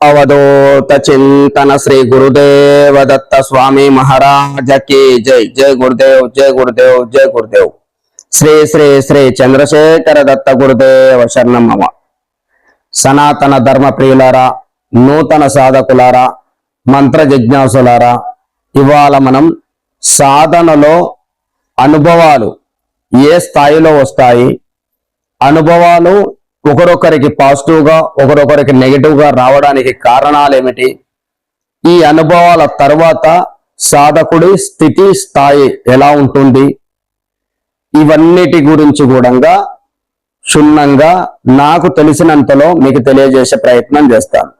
అవధూత చింతన శ్రీ గురుదేవ దత్త స్వామి మహారాజ కి జై. జై గురుదేవ్ జై గురుదేవ్ జై గురుదేవ్. శ్రీ శ్రీ శ్రీ చంద్రశేఖర దత్త గురుదేవ శరణం సనాతన ధర్మ ప్రియులారా నూతన సాధకులారా మంత్ర జిజ్ఞాసులారా ఇవాళ మనం సాధనలో అనుభవాలు ఏ స్థాయిలో వస్తాయి? అనుభవాలు ఒకరొకరికి పాజిటివ్గా ఒకరొకరికి నెగిటివ్గా రావడానికి కారణాలు ఏమిటి ఈ అనుభవాల తర్వాత సాధకుడి స్థితి స్థాయి ఎలా ఉంటుంది? ఇవన్నిటి గురించి కూడా క్షుణ్ణంగా నాకు తెలిసినంతలో మీకు తెలియజేసే ప్రయత్నం చేస్తాను.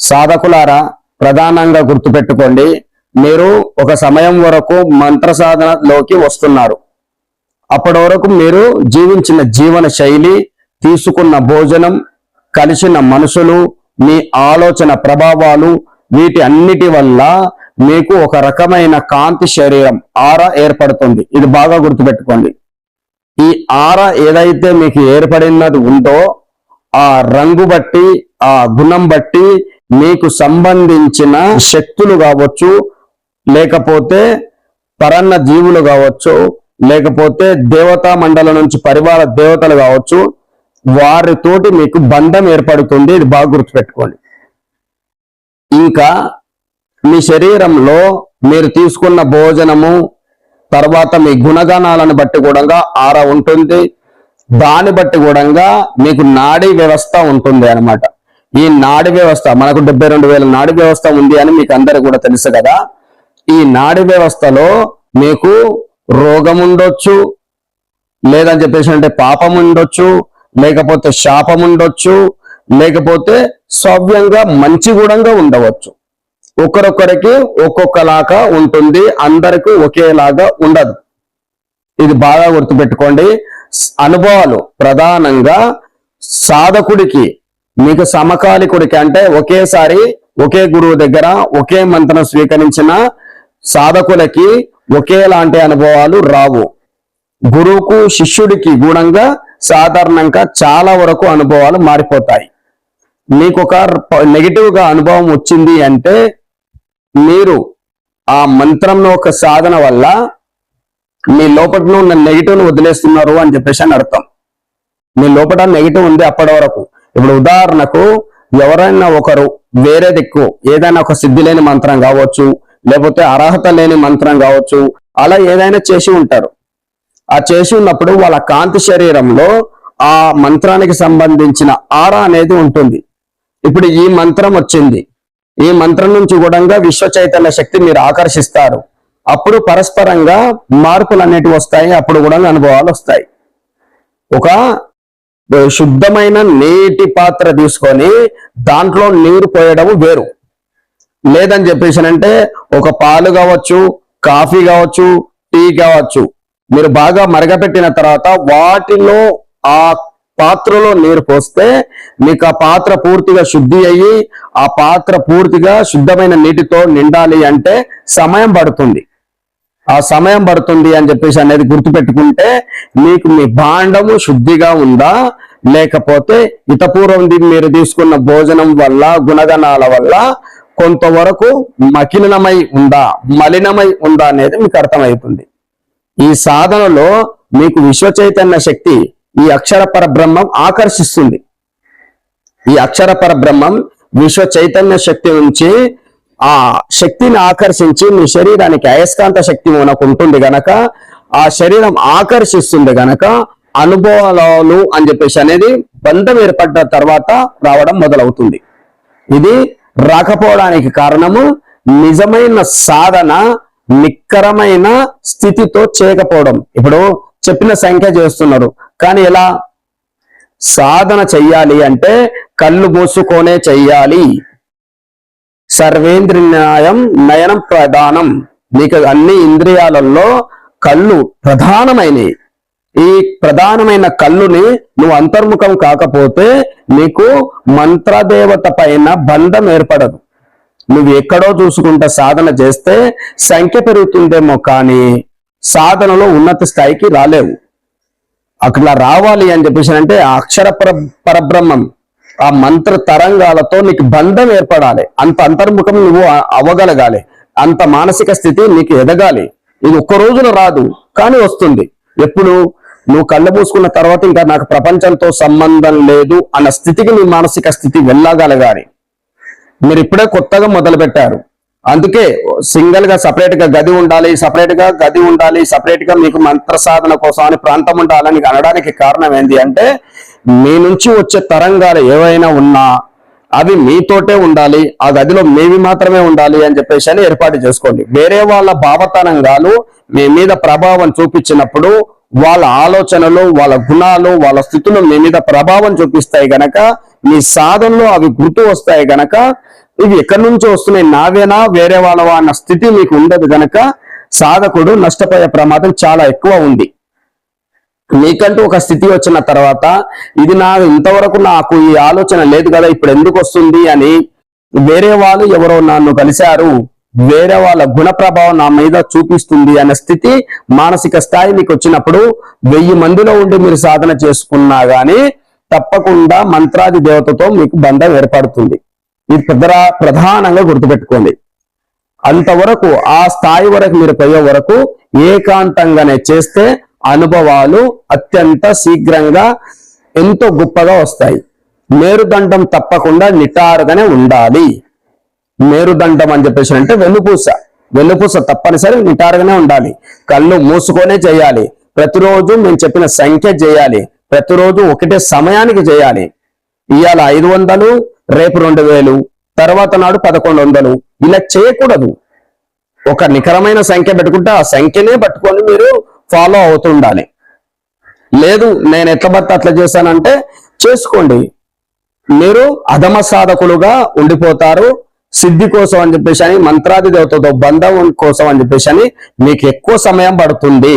సాధకులారా ప్రధానంగా గుర్తుపెట్టుకోండి మీరు ఒక సమయం వరకు మంత్ర సాధనలోకి వస్తున్నారు. అప్పటి వరకు మీరు జీవించిన జీవన శైలి తీసుకున్న భోజనం కలిసిన మనుషులు మీ ఆలోచన ప్రభావాలు వీటి అన్నిటి వల్ల మీకు ఒక రకమైన కాంతి శరీరం ఆర ఏర్పడుతుంది. ఇది బాగా గుర్తుపెట్టుకోండి. ఈ ఆర ఏదైతే మీకు ఏర్పడినది ఉందో ఆ రంగు బట్టి ఆ గుణం బట్టి మీకు సంబంధించిన శక్తులు కావచ్చు లేకపోతే పరన్న జీవులు కావచ్చు లేకపోతే దేవతా మండలం నుంచి పరివార దేవతలు కావచ్చు వారితోటి మీకు బంధం ఏర్పడుతుంది. ఇది బాగా గుర్తుపెట్టుకోండి. ఇంకా మీ శరీరంలో మీరు తీసుకున్న భోజనము తర్వాత మీ గుణగణాలను బట్టి కూడా ఆర ఉంటుంది. దాన్ని బట్టి కూడా మీకు నాడీ వ్యవస్థ ఉంటుంది అన్నమాట. ఈ నాడి వ్యవస్థ మనకు డెబ్బై రెండు వేల నాడి వ్యవస్థ ఉంది అని మీకు అందరు కూడా తెలుసు కదా. ఈ నాడి వ్యవస్థలో మీకు రోగం ఉండొచ్చు లేదని చెప్పేసి అంటే పాపం ఉండొచ్చు లేకపోతే శాపం ఉండొచ్చు లేకపోతే సవ్యంగా మంచి గుణంగా ఉండవచ్చు. ఒకరొకరికి ఒక్కొక్కలాగా ఉంటుంది అందరికి ఒకేలాగా ఉండదు. ఇది బాగా గుర్తుపెట్టుకోండి. అనుభవాలు ప్రధానంగా సాధకుడికి మీకు సమకాలికుడికి అంటే ఒకేసారి ఒకే గురువు దగ్గర ఒకే మంత్రం స్వీకరించిన సాధకులకి ఒకేలాంటి అనుభవాలు రావు. గురువుకు శిష్యుడికి గుణంగా సాధారణంగా చాలా వరకు అనుభవాలు మారిపోతాయి. మీకు ఒక నెగిటివ్గా అనుభవం వచ్చింది అంటే మీరు ఆ మంత్రంలో ఒక సాధన వల్ల మీ లోపట్లో ఉన్న నెగిటివ్ను వదిలేస్తున్నారు అని చెప్పేసి అని అర్థం. మీ లోపల నెగిటివ్ ఉంది అప్పటి వరకు. ఇప్పుడు ఉదాహరణకు ఎవరైనా ఒకరు వేరే దిక్కు ఏదైనా ఒక సిద్ధి లేని మంత్రం కావచ్చు లేకపోతే అర్హత లేని మంత్రం కావచ్చు అలా ఏదైనా చేసి ఉంటారు. ఆ చేసి ఉన్నప్పుడు వాళ్ళ కాంతి శరీరంలో ఆ మంత్రానికి సంబంధించిన ఆర అనేది ఉంటుంది. ఇప్పుడు ఈ మంత్రం వచ్చింది. ఈ మంత్రం నుంచి కూడా విశ్వ చైతన్య శక్తి మీరు ఆకర్షిస్తారు. అప్పుడు పరస్పరంగా మార్పులు అనేటివి వస్తాయి అప్పుడు కూడా అనుభవాలు వస్తాయి. ఒక శుద్ధమైన నీటి పాత్ర తీసుకొని దాంట్లో నీరు పోయడం వేరు. లేదని చెప్పేసి అంటే ఒక పాలు కావచ్చు కాఫీ కావచ్చు టీ కావచ్చు మీరు బాగా మరగపెట్టిన తర్వాత వాటిలో ఆ పాత్రలో నీరు పోస్తే మీకు ఆ పాత్ర పూర్తిగా శుద్ధి అయ్యి ఆ పాత్ర పూర్తిగా శుద్ధమైన నీటితో నిండాలి అంటే సమయం పడుతుంది. ఆ సమయం పడుతుంది అని చెప్పేసి అనేది గుర్తుపెట్టుకుంటే మీకు మీ భాండము శుద్ధిగా ఉందా? లేకపోతే ఇతపూర్వం మీరు తీసుకున్న భోజనం వల్ల గుణగణాల వల్ల కొంతవరకు మకిలనమై ఉందా? మలినమై ఉందా అనేది మీకు అర్థమవుతుంది ఈ సాధనలో మీకు విశ్వ చైతన్య శక్తి ఈ అక్షర పరబ్రహ్మం ఆకర్షిస్తుంది. ఈ అక్షర పరబ్రహ్మం విశ్వ చైతన్య శక్తి నుంచి ఆ శక్తిని ఆకర్షించి మీ శరీరానికి అయస్కాంత శక్తి మనకు ఉంటుంది గనక ఆ శరీరం ఆకర్షిస్తుంది గనక అనుభవాలు అని చెప్పేసి అనేది బంధం ఏర్పడ్డ తర్వాత రావడం మొదలవుతుంది. ఇది రాకపోవడానికి కారణము నిజమైన సాధన నిక్కరమైన స్థితితో చేయకపోవడం. ఇప్పుడు చెప్పిన సంఖ్య చేస్తున్నారు. కానీ ఎలా? సాధన చెయ్యాలి అంటే కళ్ళు మూసుకొనే చెయ్యాలి. సర్వేంద్రియాయం నయనం ప్రధానం. నీకు అన్ని ఇంద్రియాలలో కళ్ళు ప్రధానమైనవి. ఈ ప్రధానమైన కళ్ళుని నువ్వు అంతర్ముఖం కాకపోతే నీకు మంత్రదేవత పైన బంధం ఏర్పడదు. నువ్వు ఎక్కడో చూసుకుంటా సాధన చేస్తే సంఖ్య పెరుగుతుందేమో కానీ సాధనలో ఉన్నత స్థాయికి రాలేవు. అట్లా రావాలి అని చెప్పేసి అంటే ఆ అక్షర పరబ్రహ్మం ఆ మంత్ర తరంగాలతో నీకు బంధం ఏర్పడాలి. అంత అంతర్ముఖం నువ్వు అవ్వగలగాలి. అంత మానసిక స్థితి నీకు ఎదగాలి. ఇది ఒక్క రోజున రాదు కానీ వస్తుంది. ఎప్పుడు? నువ్వు కళ్ళు మూసుకున్న తర్వాత ఇంకా నాకు ప్రపంచంతో సంబంధం లేదు అన్న స్థితికి నీ మానసిక స్థితి వెళ్ళగలగాలి. మీరు ఇప్పుడే కొత్తగా మొదలు పెట్టారు అందుకే సింగిల్గా సపరేట్గా గది ఉండాలి సపరేట్గా గది ఉండాలి సపరేట్గా మీకు మంత్ర సాధన కోసం అని ప్రాంతం ఉండాలని అనడానికి కారణం ఏంటి అంటే మీ నుంచి వచ్చే తరంగాలు ఏవైనా ఉన్నా అవి మీతోటే ఉండాలి ఆ గదిలో మేవి మాత్రమే ఉండాలి అని చెప్పేసి అని ఏర్పాటు చేసుకోండి. వేరే వాళ్ళ భావతరంగాలు మీ మీద ప్రభావం చూపించినప్పుడు వాళ్ళ ఆలోచనలు వాళ్ళ గుణాలు వాళ్ళ స్థితులు మీ మీద ప్రభావం చూపిస్తాయి గనక మీ సాధనలో అవి గుర్తు వస్తాయి గనక ఇవి ఎక్కడి నుంచి వస్తున్నాయి నావేనా వేరే వాళ్ళవా అన్న స్థితి మీకు ఉండదు గనక సాధకుడు నష్టపోయే ప్రమాదం చాలా ఎక్కువ ఉంది. మీకంటూ ఒక స్థితి వచ్చిన తర్వాత ఇది నా ఇంతవరకు నాకు ఈ ఆలోచన లేదు కదా ఇప్పుడు ఎందుకు వస్తుంది అని వేరే వాళ్ళు ఎవరో నన్ను కలిశారు వేరే వాళ్ళ గుణ ప్రభావం నా మీద చూపిస్తుంది అనే స్థితి మానసిక స్థాయి మీకు వచ్చినప్పుడు వెయ్యి మందిలో ఉండి మీరు సాధన చేసుకున్నా గానీ తప్పకుండా మంత్రాది దేవతతో మీకు బంధం ఏర్పడుతుంది. ఇది ప్రధా ప్రధానంగా గుర్తుపెట్టుకోండి. అంతవరకు ఆ స్థాయి వరకు మీరు పోయే వరకు ఏకాంతంగానే చేస్తే అనుభవాలు అత్యంత శీఘ్రంగా ఎంతో గొప్పగా వస్తాయి. మేరుదండం తప్పకుండా నిటారుగానే ఉండాలి. మేరుదండం అని చెప్పేసి అంటే వెన్నుపూస. వెన్నుపూస తప్పనిసరి నిటారుగానే ఉండాలి. కళ్ళు మూసుకొనే చేయాలి. ప్రతిరోజు మేము చెప్పిన సంఖ్య చేయాలి. ప్రతిరోజు ఒకటే సమయానికి చేయాలి. ఇవాళ ఐదు వందలు రేపు రెండు వేలు తర్వాత నాడు పదకొండు వందలు. ఇలా చేయకూడదు. ఒక నికరమైన సంఖ్య పెట్టుకుంటే ఆ సంఖ్యనే పట్టుకొని మీరు ఫాలో అవుతుండాలి లేదు నేను ఎట్ల పడితే అట్లా చేశానంటే చేసుకోండి. మీరు అధమ సాధకులుగా ఉండిపోతారు. సిద్ధి కోసం అని చెప్పేసి అని మంత్రాది దేవతతో బంధం కోసం అని చెప్పేసి అని మీకు ఎక్కువ సమయం పడుతుంది.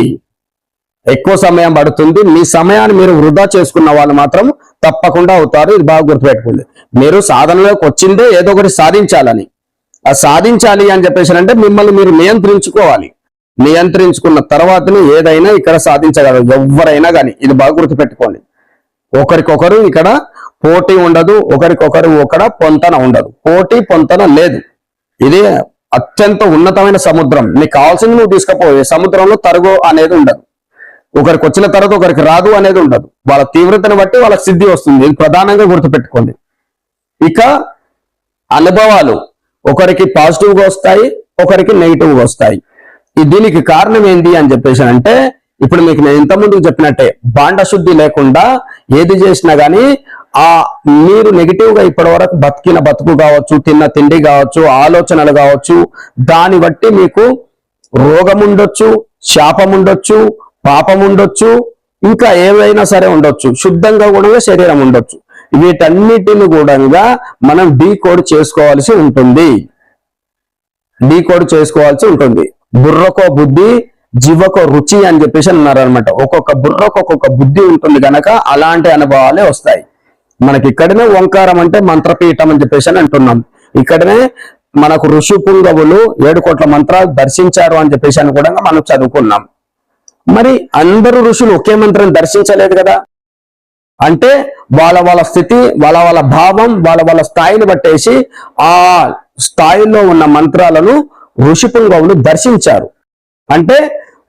ఎక్కువ సమయం పడుతుంది. మీ సమయాన్ని మీరు వృధా చేసుకున్న వాళ్ళు మాత్రం తప్పకుండా అవుతారు. ఇది బాగా గుర్తుపెట్టుకోండి. మీరు సాధనలోకి వచ్చిందే ఏదో ఒకటి సాధించాలని. ఆ సాధించాలి అని చెప్పేసి అంటే మిమ్మల్ని మీరు నియంత్రించుకోవాలి. నియంత్రించుకున్న తర్వాతనే ఏదైనా ఇక్కడ సాధించగలరు. ఎవరైనా కానీ. ఇది బాగా గుర్తుపెట్టుకోండి. ఒకరికొకరు ఇక్కడ పోటీ ఉండదు. ఒకరికొకరు ఒకడ పొంతన ఉండదు. పోటీ పొంతన లేదు. ఇది అత్యంత ఉన్నతమైన సముద్రం. నీకు కావాల్సింది నువ్వు తీసుకుపోయే సముద్రంలో తరుగు అనేది ఉండదు. ఒకరికి వచ్చిన తర్వాత ఒకరికి రాదు అనేది ఉండదు. వాళ్ళ తీవ్రతను బట్టి వాళ్ళకి సిద్ధి వస్తుంది. ఇది ప్రధానంగా గుర్తుపెట్టుకోండి. ఇక అనుభవాలు. ఒకరికి పాజిటివ్గా వస్తాయి ఒకరికి నెగిటివ్గా వస్తాయి. దీనికి కారణం ఏంటి అని చెప్పేసి అంటే ఇప్పుడు మీకు నేను ఇంత ముందుకు చెప్పినట్టే బాండ శుద్ధి లేకుండా ఏది చేసినా గానీ ఆ మీరు నెగిటివ్గా ఇప్పటి వరకు బతికిన బతుకు కావచ్చు తిన్న తిండి కావచ్చు ఆలోచనలు కావచ్చు దాన్ని బట్టి మీకు రోగం ఉండొచ్చు శాపం ఉండొచ్చు పాపం ఉండొచ్చు ఇంకా ఏవైనా సరే ఉండొచ్చు. శుద్ధంగా కూడా శరీరం ఉండొచ్చు. వీటన్నిటిని కూడా మనం డీకోడ్ చేసుకోవాల్సి ఉంటుంది. డీకోడ్ చేసుకోవాల్సి ఉంటుంది. బుర్రకో బుద్ధి జీవకో రుచి అని చెప్పేసి అన్నారనమాట ఒక్కొక్క బుర్రకు ఒక్కొక్క బుద్ధి ఉంటుంది కనుక అలాంటి అనుభవాలే వస్తాయి. మనకి ఇక్కడనే ఓంకారం అంటే మంత్రపీఠం అని చెప్పేసి అని అంటున్నాం. ఇక్కడనే మనకు ఋషి పుంగవులు ఏడు కోట్ల మంత్రాలు దర్శించారు అని చెప్పేసి అని కూడా మనం చదువుకున్నాం. మరి అందరూ ఋషులు ఒకే మంత్రం దర్శించలేదు కదా? అంటే వాళ్ళ వాళ్ళ స్థితి వాళ్ళ వాళ్ళ భావం వాళ్ళ వాళ్ళ స్థాయిని బట్టేసి ఆ స్థాయిలో ఉన్న మంత్రాలను ఋషిపుంగవులు దర్శించారు. అంటే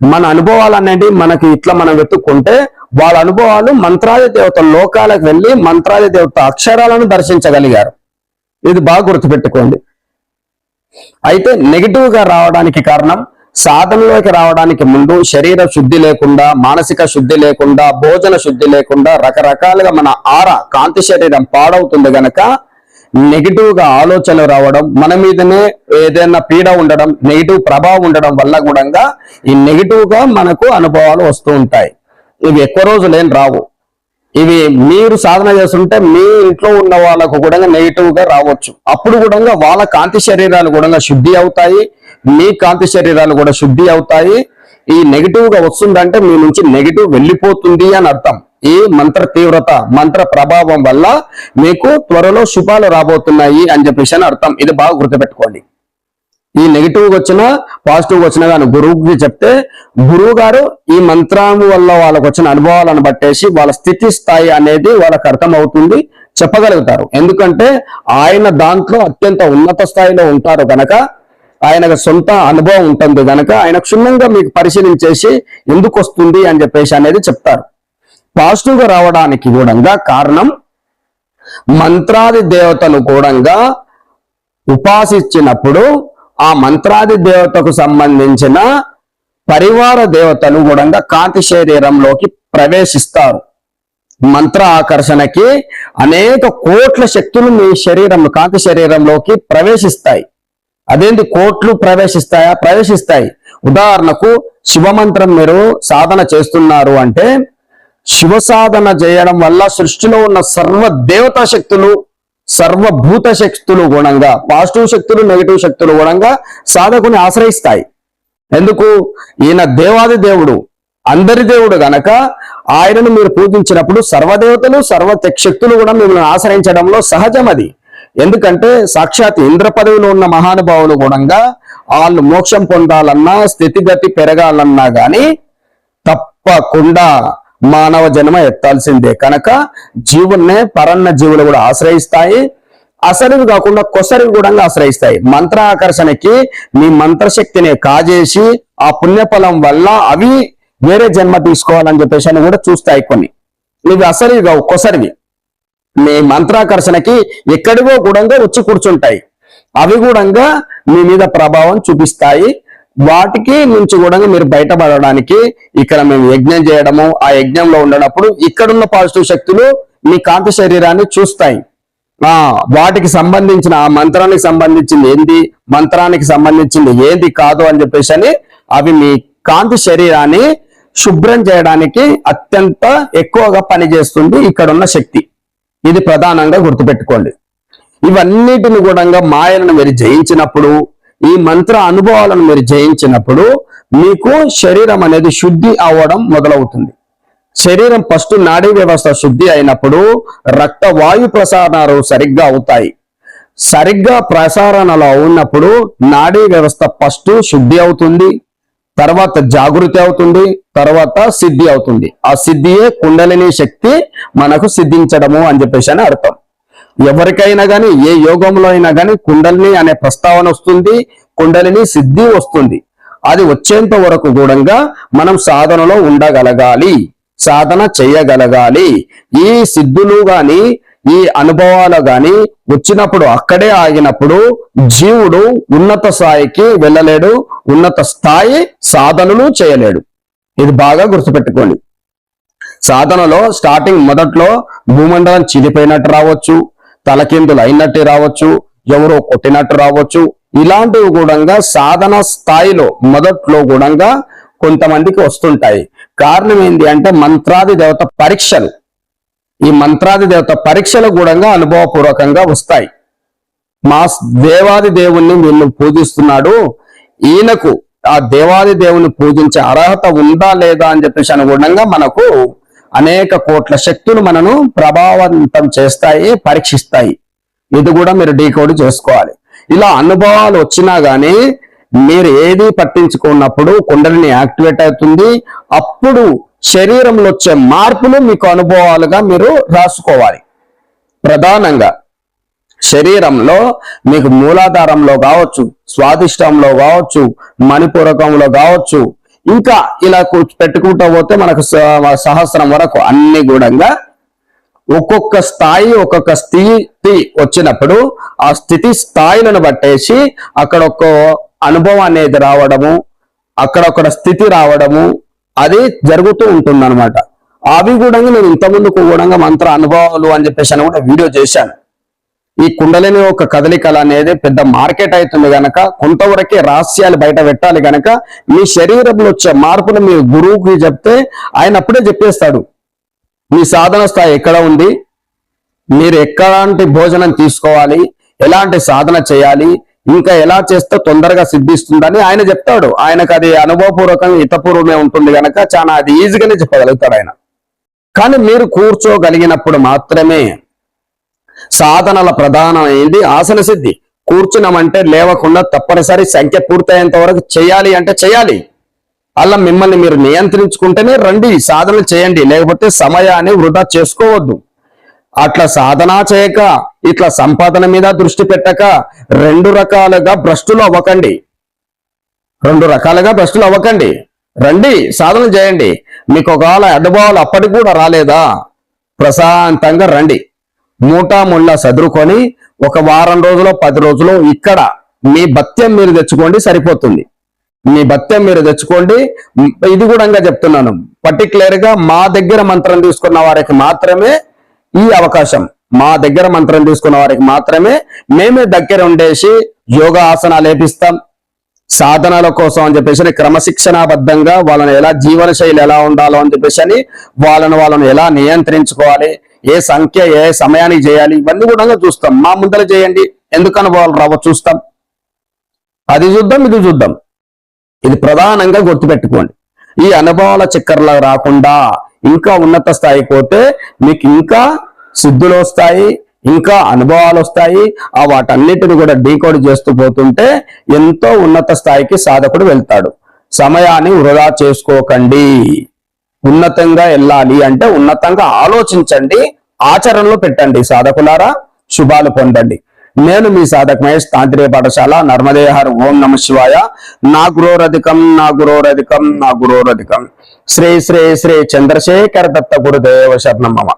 మన అనుభవాలు అనేది మనకి ఇట్లా మనం వెతుక్కుంటే వాళ్ళ అనుభవాలు మంత్రాది దేవత లోకాలకు వెళ్ళి మంత్రాది దేవత అక్షరాలను దర్శించగలిగారు. ఇది బాగా గుర్తుపెట్టుకోండి. అయితే నెగిటివ్గా రావడానికి కారణం సాధనలోకి రావడానికి ముందు శరీర శుద్ధి లేకుండా మానసిక శుద్ధి లేకుండా భోజన శుద్ధి లేకుండా రకరకాలుగా మన ఆర కాంతి శరీరం పాడవుతుంది గనక నెగిటివ్గా ఆలోచనలు రావడం మన మీదనే ఏదైనా పీడ ఉండడం నెగిటివ్ ప్రభావం ఉండడం వల్ల కూడా ఈ నెగిటివ్గా మనకు అనుభవాలు వస్తూ ఉంటాయి. ఇవి ఎక్కువ రోజులు రావు. ఇవి మీరు సాధన చేస్తుంటే మీ ఇంట్లో ఉన్న వాళ్ళకు కూడా నెగిటివ్గా రావచ్చు. అప్పుడు కూడా వాళ్ళ కాంతి శరీరాలు కూడా శుద్ధి అవుతాయి. మీ కాంతి శరీరాలు కూడా శుద్ధి అవుతాయి. ఈ నెగిటివ్గా వస్తుందంటే మీ నుంచి నెగిటివ్ వెళ్ళిపోతుంది అని అర్థం. ఈ మంత్ర తీవ్రత మంత్ర ప్రభావం వల్ల మీకు త్వరలో శుభాలు రాబోతున్నాయి అని చెప్పేసి అని అర్థం. ఇది బాగా గుర్తుపెట్టుకోండి. ఈ నెగిటివ్ వచ్చినా పాజిటివ్ వచ్చినా కానీ గురువుకి చెప్తే గురువు గారు ఈ మంత్రం వల్ల వాళ్ళకు వచ్చిన అనుభవాలను బట్టేసి వాళ్ళ స్థితి స్థాయి అనేది వాళ్ళకి అర్థం అవుతుంది చెప్పగలుగుతారు. ఎందుకంటే ఆయన దాంట్లో అత్యంత ఉన్నత స్థాయిలో ఉంటారు కనుక ఆయన సొంత అనుభవం ఉంటుంది కనుక ఆయన క్షుణ్ణంగా మీకు పరిశీలించేసి ఎందుకు వస్తుంది అని చెప్పేసి అనేది చెప్తారు. పాజిటివ్గా రావడానికి కూడా కారణం మంత్రాది దేవతను కూడా ఉపాసించినప్పుడు ఆ మంత్రాది దేవతకు సంబంధించిన పరివార దేవతలు కూడా కాంతి శరీరంలోకి ప్రవేశిస్తారు. మంత్ర ఆకర్షణకి అనేక కోట్ల శక్తులు మీ శరీరం కాంతి శరీరంలోకి ప్రవేశిస్తాయి. అదేంటి కోట్లు ప్రవేశిస్తాయా? ప్రవేశిస్తాయి. ఉదాహరణకు శివమంత్రం మీరు సాధన చేస్తున్నారు అంటే శివ సాధన చేయడం వల్ల సృష్టిలో ఉన్న సర్వ దేవతా శక్తులు సర్వభూత శక్తులు గుణంగా పాజిటివ్ శక్తులు నెగిటివ్ శక్తులు గుణంగా సాధకుని ఆశ్రయిస్తాయి. ఎందుకు? ఈయన దేవాది దేవుడు. అందరి దేవుడు గనక ఆయనను మీరు పూజించినప్పుడు సర్వదేవతలు సర్వ శక్తులు కూడా మిమ్మల్ని ఆశ్రయించడంలో సహజం అది. ఎందుకంటే సాక్షాత్ ఇంద్ర పదవిలో ఉన్న మహానుభావులు గుణంగా వాళ్ళు మోక్షం పొందాలన్నా స్థితిగతి పెరగాలన్నా గాని తప్పకుండా మానవ జన్మ ఎత్తాల్సిందే. కనుక జీవుల్నే పరన్న జీవులు కూడా ఆశ్రయిస్తాయి. అసలువి కాకుండా కొసరివి కూడా ఆశ్రయిస్తాయి. మంత్ర ఆకర్షణకి మీ మంత్రశక్తిని కాజేసి ఆ పుణ్యఫలం వల్ల అవి వేరే జన్మ తీసుకోవాలని చెప్పేసి అని కూడా చూస్తాయి కొన్ని. ఇవి అసలువి కావు కొసరివి. మీ మంత్రాకర్షణకి ఎక్కడికో కూడా వచ్చి కూర్చుంటాయి. అవి కూడా మీ మీద ప్రభావం చూపిస్తాయి. వాటికి నుంచి కూడా మీరు బయటపడడానికి ఇక్కడ మేము యజ్ఞం చేయడము ఆ యజ్ఞంలో ఉండనప్పుడు ఇక్కడున్న పాజిటివ్ శక్తులు మీ కాంతి శరీరాన్ని చూస్తాయి. ఆ వాటికి సంబంధించిన ఆ మంత్రానికి సంబంధించింది ఏంది మంత్రానికి సంబంధించింది ఏది కాదు అని చెప్పేసి అని అవి మీ కాంతి శరీరాన్ని శుభ్రం చేయడానికి అత్యంత ఎక్కువగా పనిచేస్తుంది ఇక్కడున్న శక్తి. ఇది ప్రధానంగా గుర్తుపెట్టుకోండి. ఇవన్నిటిని కూడా మాయలను మీరు జయించినప్పుడు ఈ మంత్ర అనుభవాలను మీరు జయించినప్పుడు మీకు శరీరం అనేది శుద్ధి అవ్వడం మొదలవుతుంది. శరీరం ఫస్ట్ నాడీ వ్యవస్థ శుద్ధి అయినప్పుడు రక్త వాయు ప్రసారాలు సరిగ్గా అవుతాయి. సరిగ్గా ప్రసారణలో ఉన్నప్పుడు నాడీ వ్యవస్థ ఫస్ట్ శుద్ధి అవుతుంది. తర్వాత జాగృతి అవుతుంది తర్వాత సిద్ధి అవుతుంది. ఆ సిద్ధియే కుండలిని శక్తి మనకు సిద్ధించడము అని చెప్పేసి అని అర్థం. ఎవరికైనా కానీ ఏ యోగంలో అయినా కానీ కుండలిని అనే ప్రస్తావన వస్తుంది కుండలిని సిద్ధి వస్తుంది. అది వచ్చేంత వరకు కూడా మనం సాధనలో ఉండగలగాలి సాధన చేయగలగాలి. ఈ సిద్ధులు గాని ఈ అనుభవాలు గాని వచ్చినప్పుడు అక్కడే ఆగినప్పుడు జీవుడు ఉన్నత స్థాయికి వెళ్ళలేడు ఉన్నత స్థాయి సాధనలు చేయలేడు. ఇది బాగా గుర్తుపెట్టుకోండి. సాధనలో స్టార్టింగ్ మొదట్లో భూమండలం చిరిపోయినట్టు రావచ్చు తలకిందులు అయినట్టు రావచ్చు ఎవరో కొట్టినట్టు రావచ్చు. ఇలాంటివి కూడా సాధన స్థాయిలో మొదట్లో కూడా కొంతమందికి వస్తుంటాయి. కారణం ఏంటి అంటే మంత్రాది దేవత పరీక్షలు. ఈ మంత్రాది దేవత పరీక్షలు కూడా అనుభవపూర్వకంగా వస్తాయి. మా దేవాది దేవుణ్ణి నిన్ను పూజిస్తున్నాడు. ఈయనకు ఆ దేవాది దేవుని పూజించే అర్హత ఉందా లేదా అని చెప్పేసి అనుగుణంగా మనకు అనేక కోట్ల శక్తులు మనను ప్రభావంతం చేస్తాయి పరీక్షిస్తాయి. ఇది కూడా మీరు డీకోడ్ చేసుకోవాలి. ఇలా అనుభవాలు వచ్చినా గానీ మీరు ఏది పట్టించుకున్నప్పుడు కుండలిని యాక్టివేట్ అవుతుంది. అప్పుడు శరీరంలో వచ్చే మార్పులు మీకు అనుభవాలుగా మీరు రాసుకోవాలి. ప్రధానంగా శరీరంలో మీకు మూలాధారంలో కావచ్చు స్వాదిష్టంలో కావచ్చు మణిపూరకంలో కావచ్చు ఇంకా ఇలా పెట్టుకుంటూ పోతే మనకు సహస్రం వరకు అన్ని కూడా ఒక్కొక్క స్థాయి ఒక్కొక్క స్థితి వచ్చినప్పుడు ఆ స్థితి స్థాయిలను బట్టేసి అక్కడ ఒక అనుభవం అనేది రావడము అక్కడొక్కడ స్థితి రావడము అది జరుగుతూ ఉంటుంది అనమాట అవి కూడా నేను ఇంతకుముందుకు కూడా మంత్ర అనుభవాలు అని చెప్పేసి అని కూడా వీడియో చేశాను. ఈ కుండలిని ఒక కదలికల అనేది పెద్ద మార్కెట్ అవుతుంది గనక కొంతవరకే రహస్యాలు బయట పెట్టాలి గనక మీ శరీరంలో వచ్చే మార్పులు మీ గురువుకి చెప్తే ఆయన అప్పుడే చెప్పేస్తాడు. మీ సాధన స్థాయి ఎక్కడ ఉంది? మీరు ఎక్కలాంటి భోజనం తీసుకోవాలి? ఎలాంటి సాధన చేయాలి? ఇంకా ఎలా చేస్తే తొందరగా సిద్ధిస్తుందని ఆయన చెప్తాడు. ఆయనకు అది అనుభవపూర్వకంగా హితపూర్వమే ఉంటుంది కనుక చాలా అది ఈజీగానే చెప్పగలుగుతాడు ఆయన. కానీ మీరు కూర్చోగలిగినప్పుడు మాత్రమే సాధనల ప్రధానమైంది ఆసన సిద్ధి. కూర్చున్నామంటే లేవకుండా తప్పనిసరి సంఖ్య పూర్తయ్యేంత వరకు చేయాలి అంటే చేయాలి. అలా మిమ్మల్ని మీరు నియంత్రించుకుంటేనే రండి సాధన చేయండి. లేకపోతే సమయాన్ని వృధా చేసుకోవద్దు. అట్లా సాధన చేయక ఇట్లా సంపాదన మీద దృష్టి పెట్టక రెండు రకాలుగా భ్రష్టులు అవ్వకండి. రెండు రకాలుగా భ్రష్టులు అవ్వకండి. రండి సాధన చేయండి. మీకు ఒకవేళ అనుభవాలు అప్పటికి కూడా రాలేదా? ప్రశాంతంగా రండి. మూటా ముళ్ళ సదురుకొని ఒక వారం రోజులో పది రోజులు ఇక్కడ మీ భత్యం మీరు తెచ్చుకోండి సరిపోతుంది. మీ భత్యం మీరు తెచ్చుకోండి. ఇది కూడా ఇంకా చెప్తున్నాను. పర్టికులర్గా మా దగ్గర మంత్రం తీసుకున్న వారికి మాత్రమే ఈ అవకాశం మా దగ్గర మంత్రం తీసుకున్న వారికి మాత్రమే మేమే దగ్గర ఉండేసి యోగా ఆసనాలు వేపిస్తాం సాధనల కోసం అని చెప్పేసి క్రమశిక్షణాబద్ధంగా వాళ్ళని ఎలా జీవన శైలి ఎలా ఉండాలో అని చెప్పేసి అని వాళ్ళని వాళ్ళని ఎలా నియంత్రించుకోవాలి ఏ సంఖ్య ఏ సమయానికి చేయాలి ఇవన్నీ కూడా చూస్తాం. మా ముందర చేయండి. ఎందుకు అనుభవాలు రావో చూస్తాం. అది చూద్దాం ఇది చూద్దాం. ఇది ప్రధానంగా గుర్తుపెట్టుకోండి. ఈ అనుభవాల చక్కర్లా రాకుండా ఇంకా ఉన్నత స్థాయికి పోతే మీకు ఇంకా సిద్ధులు వస్తాయి ఇంకా అనుభవాలు వస్తాయి. ఆ వాటన్నిటిని కూడా డీకోడ్ చేస్తూ పోతుంటే ఎంతో ఉన్నత స్థాయికి సాధకుడు వెళ్తాడు. సమయాన్ని వృధా చేసుకోకండి. ఉన్నతంగా వెళ్ళాలి అంటే ఉన్నతంగా ఆలోచించండి ఆచరణలో పెట్టండి సాధకులారా. శుభాలు పొందండి. నేను మీ సాధక మహేష్ తాంత్రిక పాఠశాల నర్మదేహర్ ఓం నమ శివాయ. నా గురోరధికం నా గురోరధికం నా గురోరధికం. శ్రీ శ్రీ శ్రీ చంద్రశేఖర దత్త గురుదేవ శరణం మమ